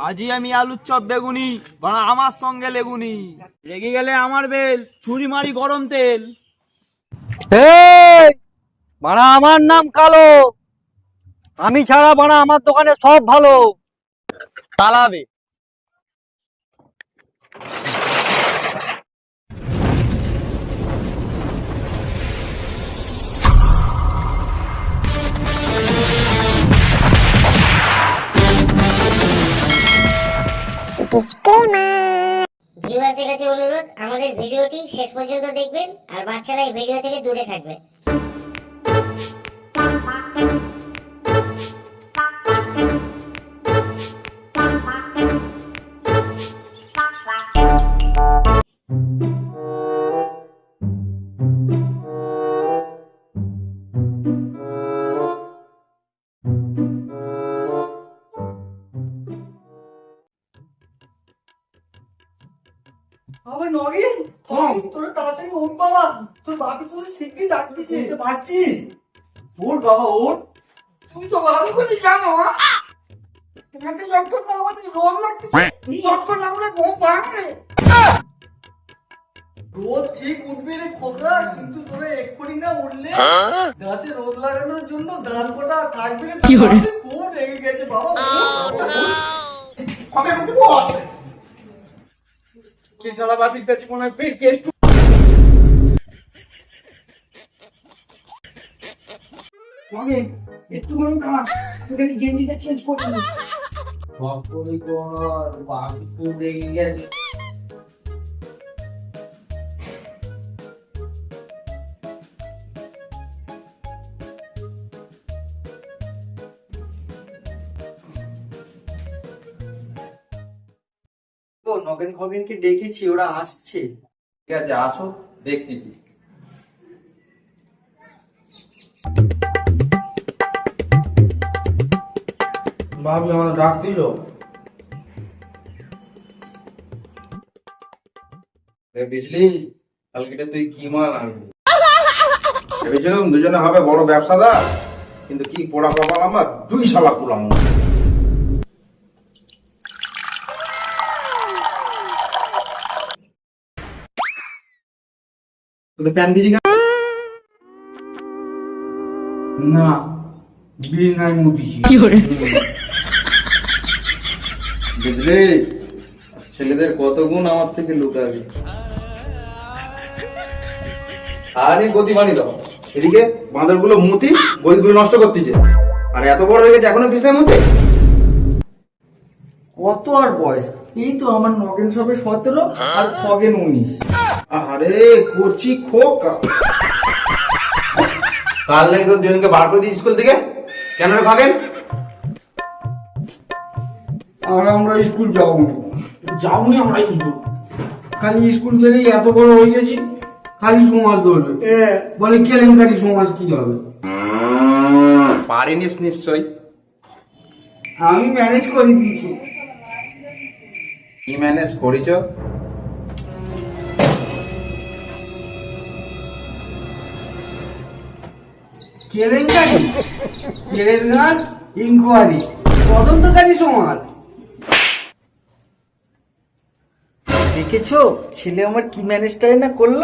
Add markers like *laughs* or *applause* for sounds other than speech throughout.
ভাজি আমি আলুর চপ বেগুনি বাড়া আমার সঙ্গে লেগুনি। রেগে গেলে আমার বেল ছুরি মারি গরম তেল। এই বাড়া আমার নাম কালো। আমি ছাড়া বাড়া আমার দোকানে সব ভালো। তালাবে। অনুরোধ আমাদের ভিডিওটি শেষ পর্যন্ত দেখবেন আর বাচ্চারা এই ভিডিও থেকে দূরে থাকবে। ডাকতেছে তো পাচ্ছিস ওঠ বাবা ওঠ তুমি তো ভালো করে জানো হ্যাঁ? তোমাকে যখন না আমাদের রোগ লাগতেছে তখন আমরা ঘুম ভাঙবে। রোদ ঠিক উঠবে রে খোকা কিন্তু তোরা এক্ষুনি না উঠলে দাঁতে রোদ লাগানোর জন্য দাঁত কটা থাকবে রে। তাতে খুব রেগে গেছে বাবা আমি উঠবো কে শালা বাপির কাছে মনে হয় কেস একটু করে দাঁড়া এখানে গেঞ্জিটা চেঞ্জ বাপি গেছে। নগেন খগেনকে ডেকেছি ওরা আসছে। ঠিক আছে আসো দেখতেছি। ভাবি আমাদের ডাক দিছো এ বুঝলি কালকেটা তুই কি মাল আনবি? ভেবেছিলাম দুজনে হবে বড় ব্যবসাদার কিন্তু কি পোড়া কপাল আমার? দুই শালা পুরাম তোদের প্যান ভিজি কেন? না বীজ নাই মুটিছি বুঝলি? ছেলেদের কত গুণ আমার থেকে লুকাবি। আরে গতি বানিয়ে দাও। এদিকে বাঁদরগুলো মুতি গদিগুলো নষ্ট করতেছে। আর এত বড় হয়ে গেছে এখনও পিছনে মুতে? কত আর বয়স? এই তো আমার নগেন সবে সতেরো আর খগেন উনিশ। আরে করছি খোকা। কাল নাকি তোর জনকে বার করে দিই স্কুল থেকে? কেন রে ভাগেন আর আমরা স্কুল যাবনি যাবনি আমরা স্কুল। খালি স্কুল গেলেই এত বড় হয়ে গেছি খালি সমাজ ধরবে। বলে কেলেঙ্কারি সমাজ কি হবে? পারিনিস নিশ্চয় আমি ম্যানেজ করে দিয়েছি। কি ম্যানেজ করেছ? কেলেঙ্কারি? কেলেঙ্কার? ইনকোয়ারি তদন্তকারী সমাজ। দেখেছ? ছেলে আমার কি ম্যানেজটাই না করল?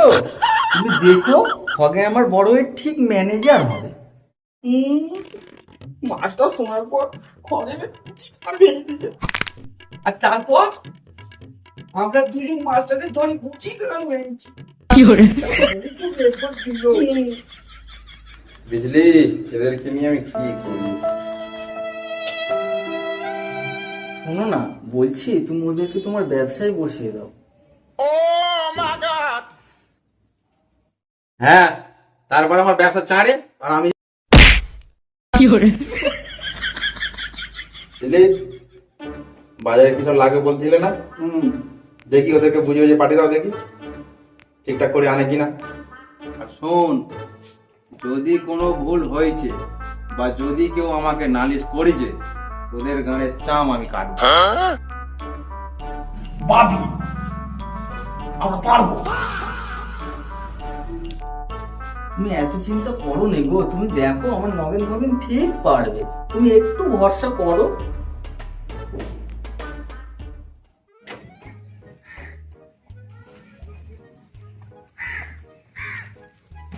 তুমি দেখো খগে আমার বড় হয়ে ঠিক ম্যানেজার হবে। মাস্টার শোনার পর খগে আর তারপর আমরা দুজন মাস্টারের ধরে গুচি গেলাম বুঝলি এদেরকে নিয়ে আমি কি করি? শোনো না বলছি তুমি ওদেরকে তোমার ব্যবসায় বসিয়ে দাও। হ্যাঁ তারপর আমার ব্যবসা চাঁড়ে আর আমি বাজারে কিছু লাগে বলছিলে না? দেখি ওদেরকে বুঝে বুঝে পাঠিয়ে দাও দেখি ঠিকঠাক করে আনে কিনা। আর শোন যদি কোনো ভুল হয়েছে বা যদি কেউ আমাকে নালিশ করেছে তোদের গানের চাম আমি কাটবো। পাবি আমরা পারব। তুমি এত চিন্তা করো নে গো তুমি দেখো আমার নগেন ফগেন ঠিক পারবে। তুমি একটু ভরসা করো।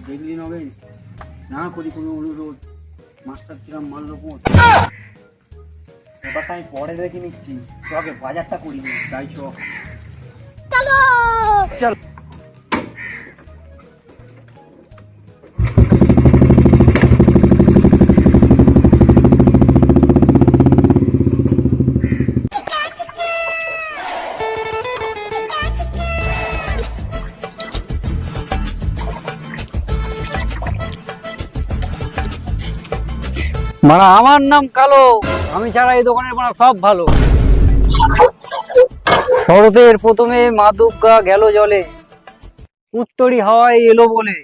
দেখলি নগেন? না করি কোনো অনুরোধ। মাস্টার কিরাম মারল কোন? ব্যাপারটা আমি পরে দেখে নিচ্ছি। তবে বাজারটা করি নি চাইছ চলো! চল। মানে আমার নাম কালো আমি ছাড়া এই দোকানের মানে সব ভালো। শরতের প্রথমে মা দুর্গা গেল জলে উত্তরি হাওয়ায় এলো বলে।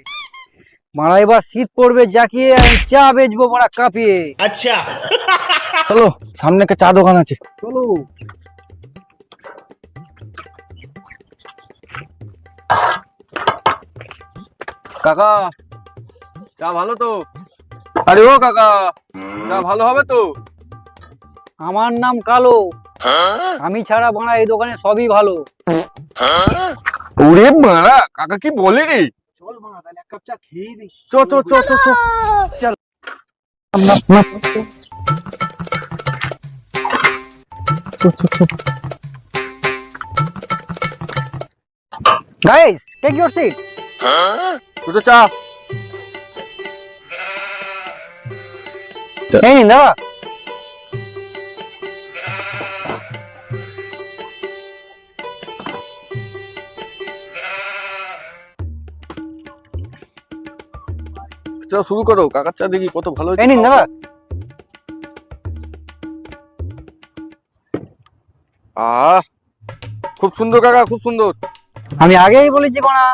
মারা এবার শীত পড়বে জাকিয়ে আমি চা বেচবো মারা কাঁপিয়ে। আচ্ছা। চলো সামনে একটা চা দোকান আছে। চলো। কাকা চা ভালো তো? আরে ও কাকা চা ভালো হবে তো। আমার নাম কালো। আমি ছাড়া বাড়া এই দোকানে সবই ভালো। ওরে মারা কাকা কি বলে রে? চল মা তাহলে এক কাপ চা খেয়ে দিই চো চো চো চো চো। গাইস টেক ইউর সিট দুটো চা। এই দাদা চা শুরু করো কাকার চা দেখি কত ভালো এই নিন আহ খুব সুন্দর কাকা খুব সুন্দর। আমি আগেই বলেছি বাড়া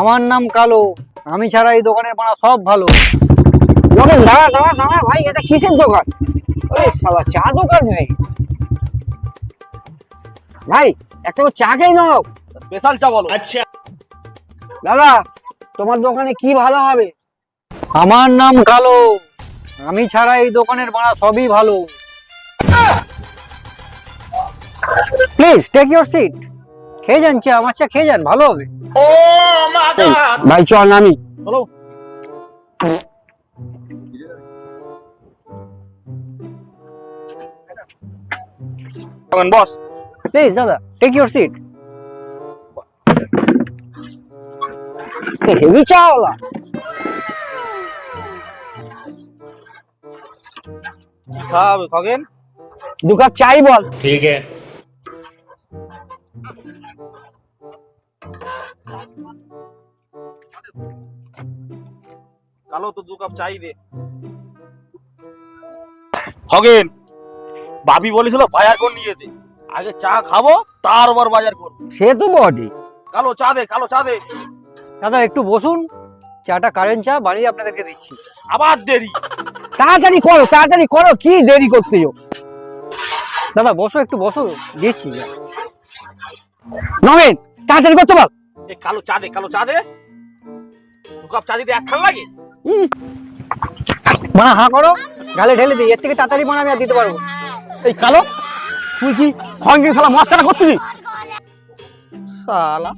আমার নাম কালো আমি ছাড়া এই দোকানের বাড়া সব ভালো। নগেন দাঁড়া দাঁড়া দাঁড়া ভাই এটা কিসের দোকান? ওরে চা দোকান রে। ভাই একটা চা খেয়ে নাও। স্পেশাল চা বলো। আচ্ছা। দাদা তোমার দোকানে কি ভালো হবে? আমার নাম কালো। আমি ছাড়া এই দোকানের বাড়া সবই ভালো। প্লিজ টেক ইউর সিট খেয়ে যান চা আমার চা খেয়ে যান ভালো হবে। ভাই চল নামি। চলো। বস প্লিজ দাদা টেক ইউর সিট হেভি চা ওলা খাবে খগেন। দু কাপ চাই বল। ঠিক আছে। কালো তো দু কাপ চাই দে। খগেন। বাবি বলেছিল বাজার করে নিয়ে যেতে আগে চা খাব তারপর বাজার করব। সে তো বটে। কালো চা দে কালো চা দে। দাদা একটু বসুন। চাটা কারেন্ট চা বানিয়ে আপনাদেরকে দিচ্ছি। আবার দেরি। তাড়াতাড়ি করো তাড়াতাড়ি করো কি দেরি করতেছো দাদা বসো একটু বসো। দিচ্ছি। নগেন তাড়াতাড়ি করতে বল। এ কালো চা দে কালো চা দে। দু কাপ চা দিতে একখান লাগে। মা হা করো। গালে ঢেলে দিই এর থেকে তাড়াতাড়ি আমি আর দিতে পারব এই কালো তুই কি খঙ্গিন শালা মাস্কারা করতেছিস শালা।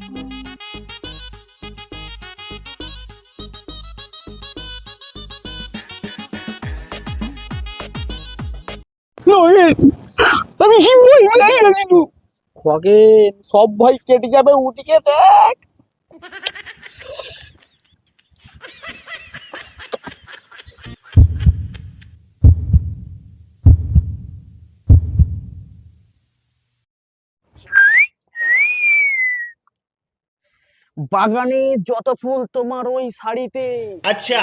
আমি কি বলব খগেন সব ভয় কেটে যাবে ওদিকে দেখ। বাগানে যত ফুল তোমার ওই শাড়িতে। আচ্ছা।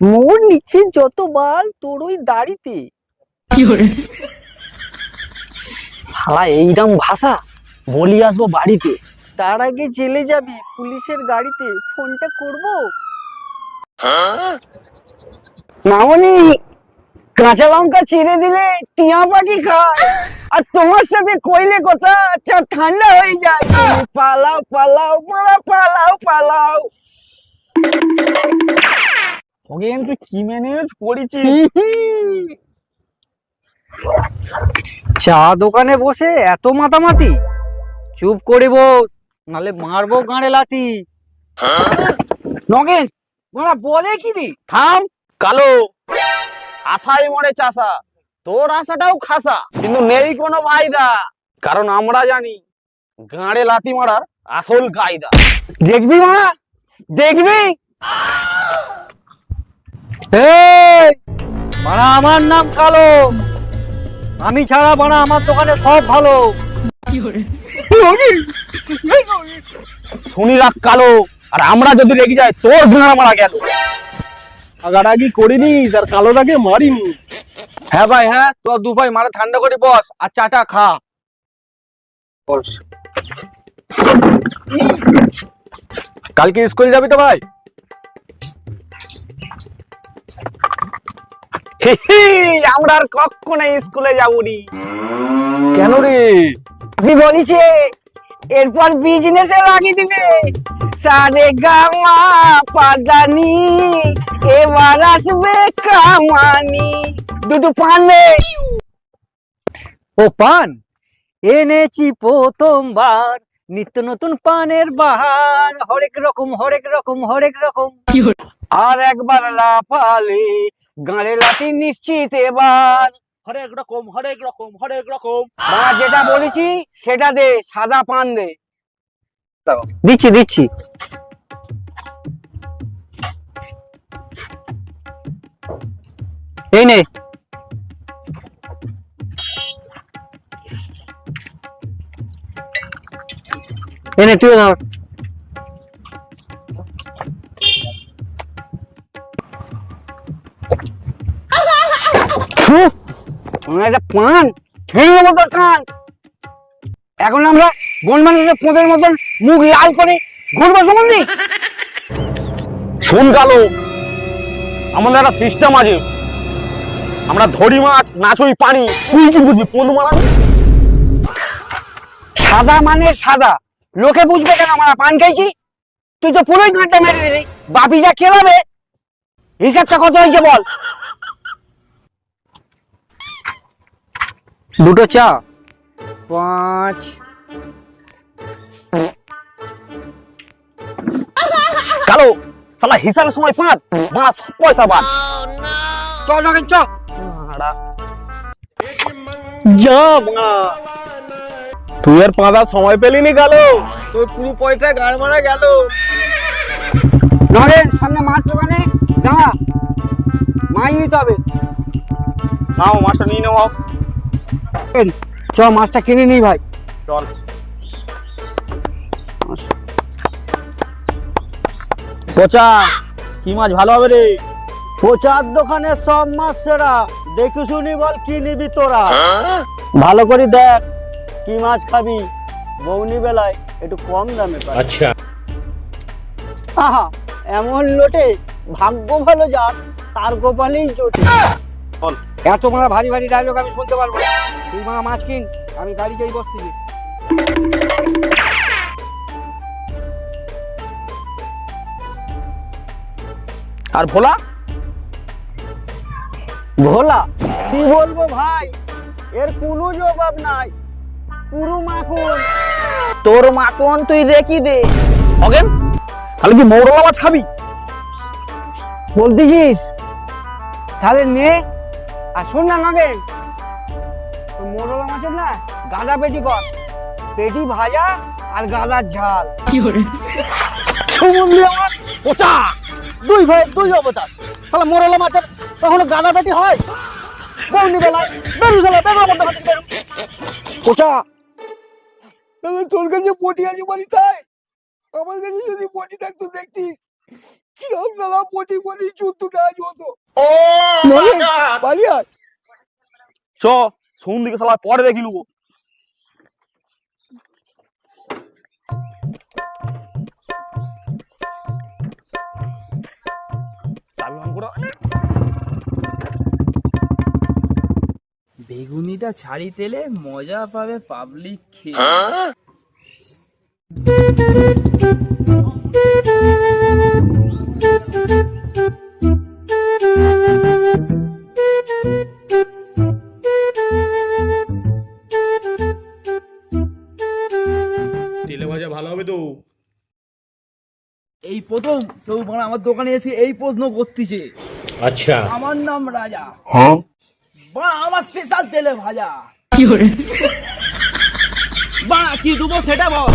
মোর নিচে যত বাল তোর ওই দাড়িতে। শালা এইরকম ভাষা? বলি আসব বাড়িতে। তার আগে জেলে যাবি পুলিশের গাড়িতে। ফোনটা করব? মামনি কাঁচা লঙ্কা চিড়ে দিলে টিয়া পাখি খায়। আর তোমার সাথে কইলে কথা চা ঠান্ডা হয়ে যায়। পালাও পালাও পালা পালাও পালাও। খগেন তুই কি ম্যানেজ করেছিস? চা দোকানে বসে এত মাতামাতি? চুপ করে বস নালে মারবো গাঁড়ে লাতি নগেন বড়া বলে কি থাম। কালো। আশাই মরে চাষা। তোর আশাটাও খাসা কিন্তু নেই কোনো ফায়দা। কারণ আমরা জানি গাঁড়ে লাথি মারার আসল কায়দা। দেখবি মারা দেখবি? মারা আমার নাম কালো। আমি ছাড়া মারা আমার দোকানে সব ভালো। শুনি রাখ কালো আর আমরা যদি রেগে যাই তোর গাঁড়া মারা গেল। আগারাগি করিনিস আর কালোটাকে মারিনি। হ্যাঁ ভাই হ্যাঁ তোর দু ভাই মারা ঠান্ডা করে বস আর চাটা খা। বস। কালকে স্কুল যাবি তো ভাই? হি হি, আমরা আর কখনো স্কুলে যাবনি। কেন রে? আপনি বলিছে এরপর বিজনেসে লাগিয়ে দিবে। সারে গামা পাদানি এবার আসবে কামানি দুটো পান ও পান এনেছি প্রথমবার নিত্য নতুন পানের বাহার। হরেক রকম হরেক রকম হরেক রকম। আর একবার লাফালে গাঁড়ে লাতি নিশ্চিত এবার। হরেক রকম হরেক রকম হরেক রকম। মা যেটা বলেছি সেটা দে সাদা পান দে। দিচ্ছি দিচ্ছি। এই নে। এনে তুই ধর একটা পান ছেড়ে দেবো তোর কান এখন আমরা বন মানুষের পোঁদের মতন মুখ লাল করে ঘুরবো সম্বন্ধে শোন গেল আমাদের একটা সিস্টেম আছে। আমরা ধরি মাছ নাচই পানি। তুই কি বুঝবি পোন মারা? সাদা মানে সাদা। লোকে বুঝবে কেন আমরা পান খাইছি? তুই তো পুরোই ঘাটটা মেরে দিলি। বাপি যা খেলাবে হিসাবটা কত হয়েছে বল? দুটো চা। পাঁচ। কালো শালা হিসাবের সময় পাঁচ মাছ পয়সা বাদ। চল নগেন যা তুই আর পাঁদার সময় পেলি নি গেল তোর পুরো পয়সা গাড় মারা গেল। সামনে মাছ দোকানে দাঁড়া। মাছ নিতে হবে। নাও মাছটা নিয়ে নেওয়া চ মাছটা কিনে নিই ভাই। চল। পচা কি মাছ ভালো হবে রে? প্রচার দোকানে সব মাছ সেরা। দেখি শুনি বল কি নিবি তোরা? ভালো করে দেখ কি মাছ খাবি। বৌনি বেলায় একটু কম দামে আচ্ছা। আহা এমন লোটে ভাগ্য ভালো যাক তার গোপালেই জোটে বল। এত মারা ভারী ভারী ডায়লগ আমি শুনতে পারব না। তুই মারা মাছ কিন আমি গাড়ি যাই বসছি আর ভোলা ভোলা কি বলব ভাই? এর কোনো জবাব নাই। পুরো মাখন। তোর মাখন তুই রেখি দে। অগেন তাহলে কি মৌরলা মাছ খাবি? বলতেছিস? তাহলে নে আর শোন না নগেন। মোরলা মাছের না গাদা পেটি কর। পেটি ভাজা আর গাদার ঝাল। কি সমুদ্রে আমার। ওচা দুই ভাই দুই অবতার। তাহলে মোরলা মাছের কখনো গাদা পেটি হয় বেলায় বেরু বেরু বেরু তোর কাছে পটি আছে বলি তাই। আমার কাছে যদি পটি থাকতো দেখতিস কিরম সালা পটি পটি চুদ্দুটা আজ হতো। পালিয়ে আয়। চ শুন দিকে শালা পরে দেখি নেব বেগুনিটা ছাড়ি তেলে মজা পাবে পাবলিক খেয়ে। ভাজা প্রথম তবু মানে আমার দোকানে এসে এই প্রশ্ন করতেছে। আচ্ছা। আমার নাম রাজা। হ্যাঁ? বা আমার স্পেশাল তেলে ভাজা। কি করে? বা কি দেবো সেটা বল।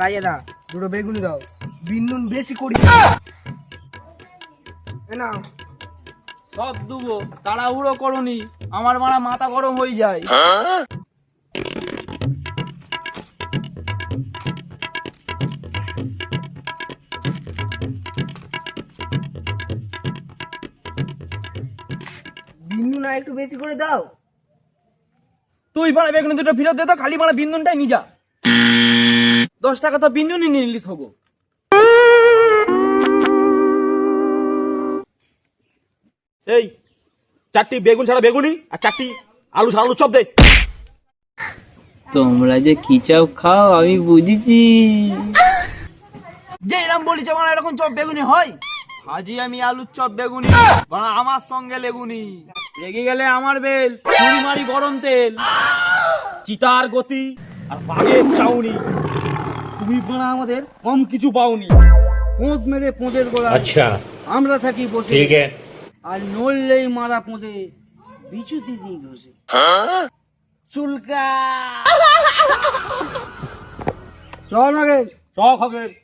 রাজা দা দুটো বেগুনি দাও। বিন্নুন বেশি করি। না সব দেবো। তাড়াহুড়ো করনি আমার মারা মাথা গরম হয়ে যায়। হ্যাঁ? বিন্নু না একটু বেশি করে দাও। তুই বেগুনি দুটো ফেরত দে তো খালি বিন্দুনটাই নিয়ে যা। দশ টাকা তো বিন্দুনই নিয়ে নিলিস হব। এই চারটি বেগুন ছাড়া বেগুনি আর চারটি আলু ছাড়া আলু চপ দে। তোমরা যে কি চাপ খাও আমি বুঝেছি। যে এরকম বলি মানে এরকম চপ বেগুনি হয়? হাজি আমি আলুর চপ বেগুনি বাড়া আমার সঙ্গে লেগুনি লেগে গেলে আমার বেল চুরি মারি গরম তেল। চিতার গতি আর বাঘের চাউনি। তুমি বানা আমাদের কম কিছু পাওনি। পোঁদ মেরে পোঁদের গোলা আচ্ছা। আমরা থাকি বসে। আর নড়লেই মারা পোঁদে বিচু দিদি ঘষে। চুলকা। *laughs* চ নাগের চ খগের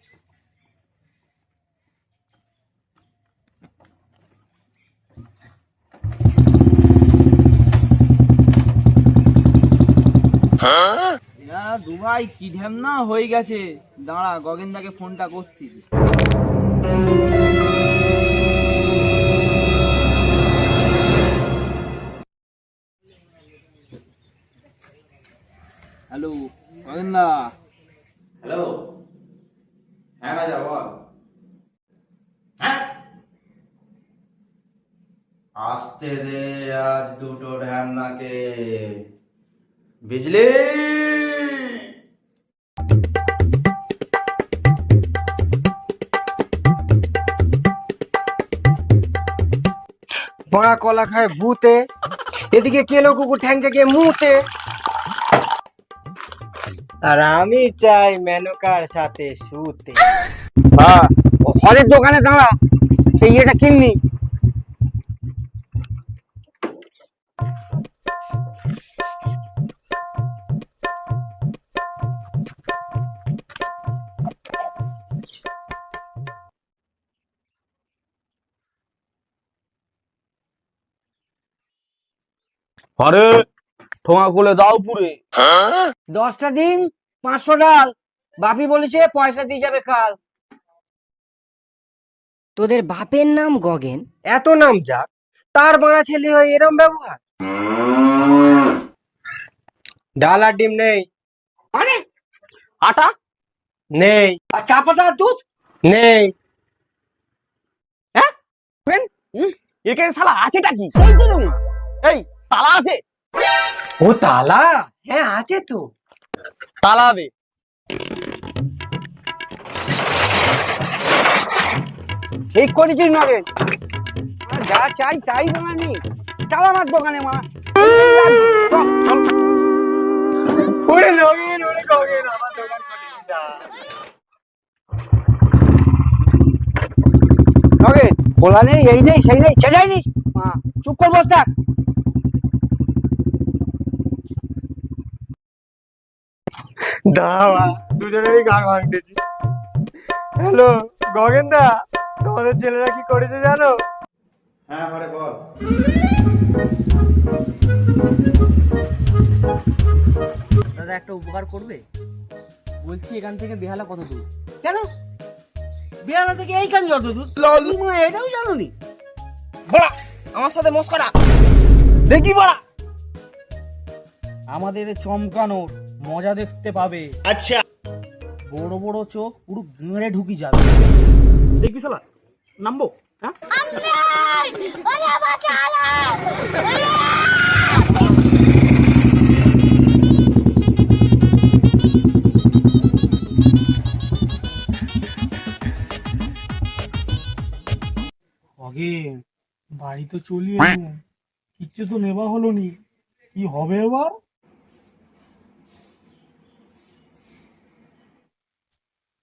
দুভাই কি ঢ্যামনা হয়ে গেছে। দাঁড়া, গগেন্দাকে ফোনটা করছি। হ্যালো, গগেন্দা। হ্যালো। হ্যাঁ রাজা বল। আসতে দে আজ দুটো ঢ্যামনাকে। বিজলি। বড়া কলা খায় ভূতে এদিকে কেলো কুকুর ঠ্যাং থেকে মুতে। আর আমি চাই মেনকার সাথে শুতে। হ্যাঁ হরের দোকানে দাঁড়া সেই ইয়েটা কিননি আরে ঠোঙা খুলে দাও পুরে। দশটা ডিম পাঁচশো ডাল। বাপি বলেছে পয়সা দিয়ে যাবে কাল। তোদের বাপের নাম গগেন? এত নাম যাক তার বাড়া ছেলে হয় এরম ব্যবহার? ডাল আর ডিম নেই। আরে! আটা? নেই। আর চা পাতা আর দুধ? নেই। হ্যাঁ? এখানে শালা আছেটা কি? সেই না এই তালা আছে। ও তালা? হ্যাঁ আছে তো। তালা দে। ঠিক করেছিস নগেন যা চাই তাই বানানি চাল আমার দোকানে মা। চল চল ওরে লগিন ওরে গগেন আমার দোকান নগেন খোলা নেই এই নেই সেই নেই চেঁচাই নিস। চুপ কর বস থাক। দাঁড়া দুজনেরই গান ভাঙতেছি। হ্যালো গগেন দা তোমাদের ছেলেরা কি করেছে জানো? হ্যাঁ ঘরে বল। দাদা একটা উপকার করবে? বলছি এখান থেকে বেহালা কত দূর? কেন? বিয়ালা থেকে এইখান যত দূর? তুমি এটাও জানো নি বড়া আমার সাথে মস্করা। দেখি বড়া। আমাদের চমকানোর মজা দেখতে পাবে। আচ্ছা। বড় বড় চোখ পুরো গেঁড়ে ঢুকি যাবে। দেখবি শালা? নামবো? হ্যাঁ? বাড়ি তো চলি কিচ্ছু তো নেওয়া হলো নি। কি হবে এবার?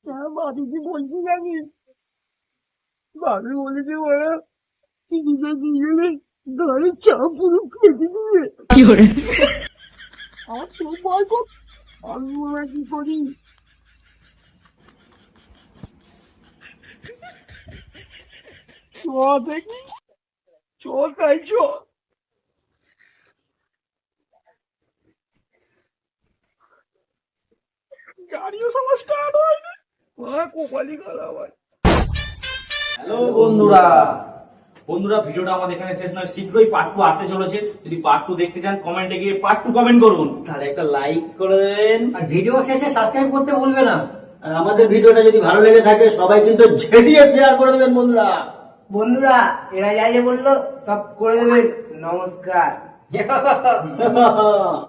বলছি জানিস? বলেছে ওরা পুরো খেতে দিবে। আমার তো ভয় কর আমি ওরা কি করি? চ দেখি। চ তাই চ গাড়িও সময় স্টার্ট হয় না কোপালি গালা হয় হ্যালো বন্ধুরা। বন্ধুরা ভিডিওটা আমাদের এখানে শেষ নয় শীঘ্রই পার্ট টু আসতে চলেছে। যদি পার্ট টু দেখতে চান কমেন্টে গিয়ে পার্ট টু কমেন্ট করুন। তাহলে একটা লাইক করে দেবেন। আর ভিডিও শেষে সাবস্ক্রাইব করতে ভুলবে না। আর আমাদের ভিডিওটা যদি ভালো লেগে থাকে সবাই কিন্তু ঝেটিয়ে শেয়ার করে দেবেন বন্ধুরা। বন্ধুরা এরা যাই যে বলল সব করে দেবেন। নমস্কার। *laughs*